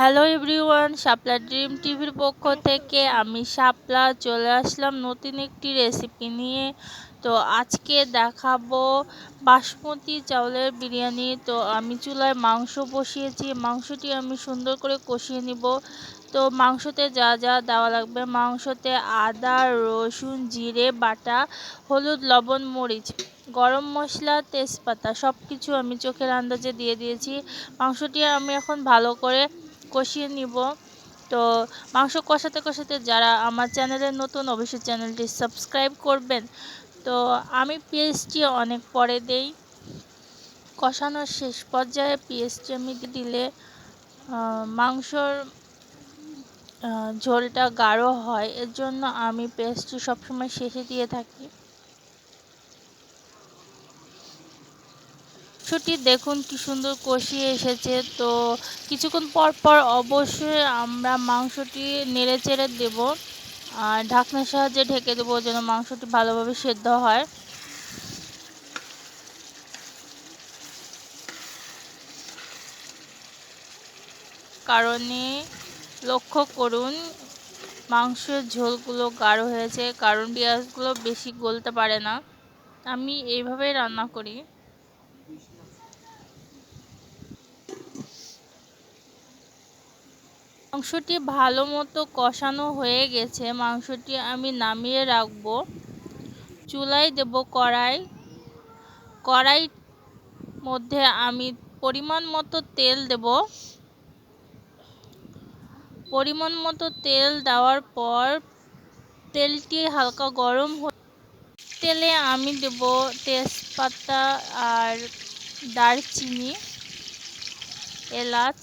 Hello everyone শাপলা dream টিভির পক্ষ থেকে আমি শাপলা চলে আসলাম নতুন একটি রেসিপি নিয়ে। তো আজকে দেখাবো বাসমতি চাউলের বিরিয়ানি। তো আমি চুলায় মাংস বসিয়েছি, মাংসটি আমি সুন্দর করে কষিয়ে নিব। তো মাংসতে যা যা দেওয়া লাগবে, মাংসতে আদা, রসুন, জিরে, বাটা, হলুদ, লবণ, মরিচ, গরম মশলা, তেজপাতা সব কিছু আমি চোখের আন্দাজে দিয়ে দিয়েছি। মাংসটি আমি এখন ভালো করে কষিয়ে নিব। তো মাংস কষাতে কষাতে যারা আমার চ্যানেলে নতুন, অবশ্যই চ্যানেলটি সাবস্ক্রাইব করবেন। তো আমি পেঁয়াজটি অনেক পরে দেই। কষানোর শেষ পর্যায়ে পেঁয়াজটি আমি দিলে মাংসর ঝোলটা গাঢ় হয়। এর জন্য আমি পেস্টটি সবসময় শেষে দিয়ে থাকি। মাংসটি দেখুন, কি সুন্দর কষিয়ে এসেছে। তো কিছুক্ষণ পর পর অবশ্যই আমরা মাংসটি নেড়ে চেড়ে দেব। আর ঢাকনার সাহায্যে ঢেকে দেবো যেন মাংসটি ভালোভাবে সেদ্ধ হয়। কারণে লক্ষ্য করুন, মাংসের ঝোলগুলো গাঢ় হয়েছে, কারণ পেঁয়াজগুলো বেশি গলতে পারে না। আমি এইভাবেই রান্না করি। মাংসটি ভালো মতো কষানো হয়ে গেছে। মাংসটি আমি নামিয়ে রাখব। চুলায় দেব কড়াই। কড়াই মধ্যে আমি পরিমাণ মতো তেল দেব। পরিমাণ মতো তেল দেওয়ার পর তেলটি হালকা গরম তেলে আমি দেব তেজপাতা আর দারচিনি, এলাচ।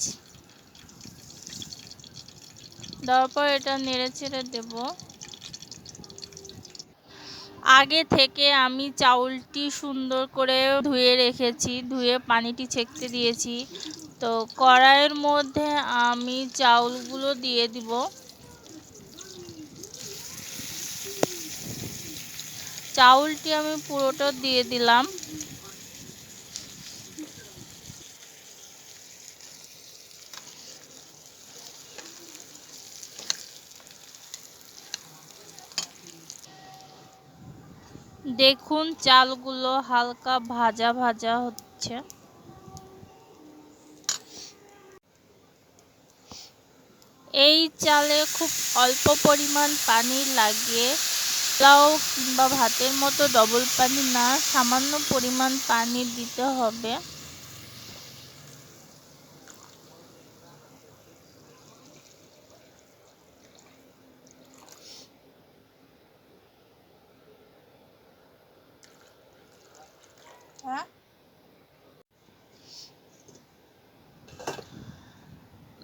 দেওয়ার পর এটা নেড়ে চেড়ে দেব। আগে থেকে আমি চাউলটি সুন্দর করে ধুয়ে রেখেছি, ধুয়ে পানিটি ছেঁকতে দিয়েছি। তো কড়াইয়ের মধ্যে আমি চাউলগুলো দিয়ে দিব। চাউলটি আমি পুরোটা দিয়ে দিলাম। দেখুন, চালগুলো হালকা ভাজা ভাজা হচ্ছে। এই চালে খুব অল্প পরিমাণ পানি লাগিয়ে পোলাও কিংবা ভাতের মতো ডবল পানি না, সামান্য পরিমাণ পানি দিতে হবে।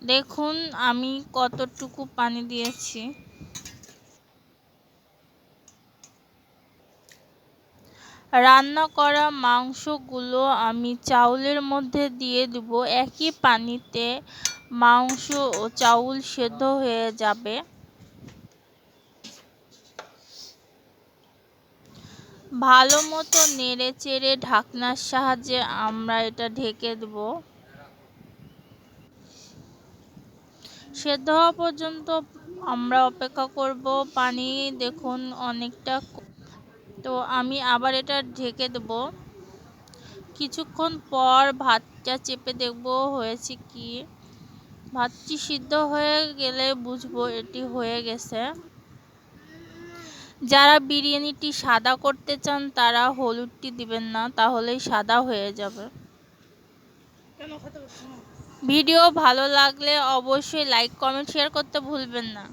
দেখুন, আমি কতটুকু পানি দিয়েছি। রান্না করা মাংসগুলো আমি চাউলের মধ্যে দিয়ে দেব। একই পানিতে মাংস ও চাউল সেদ্ধ হয়ে যাবে। ভালো মতো নেড়ে চেড়ে ঢাকনার সাহায্যে আমরা এটা ঢেকে দেব। সেদ্ধ হওয়া পর্যন্ত আমরা অপেক্ষা করব। পানি দেখুন অনেকটা তো আমি আবার এটা ঢেকে দেব। কিছুক্ষণ পর ভাতটা চেপে দেখব হয়েছে কি। ভাতটি সিদ্ধ হয়ে গেলে বুঝব এটি হয়ে গেছে। যারা বিরিয়ানিটি সাদা করতে চান, তারা হলুদটি দিবেন না, তাহলেই সাদা হয়ে যাবে। ভিডিও ভালো লাগলে অবশ্যই লাইক, কমেন্ট, শেয়ার করতে ভুলবেন না।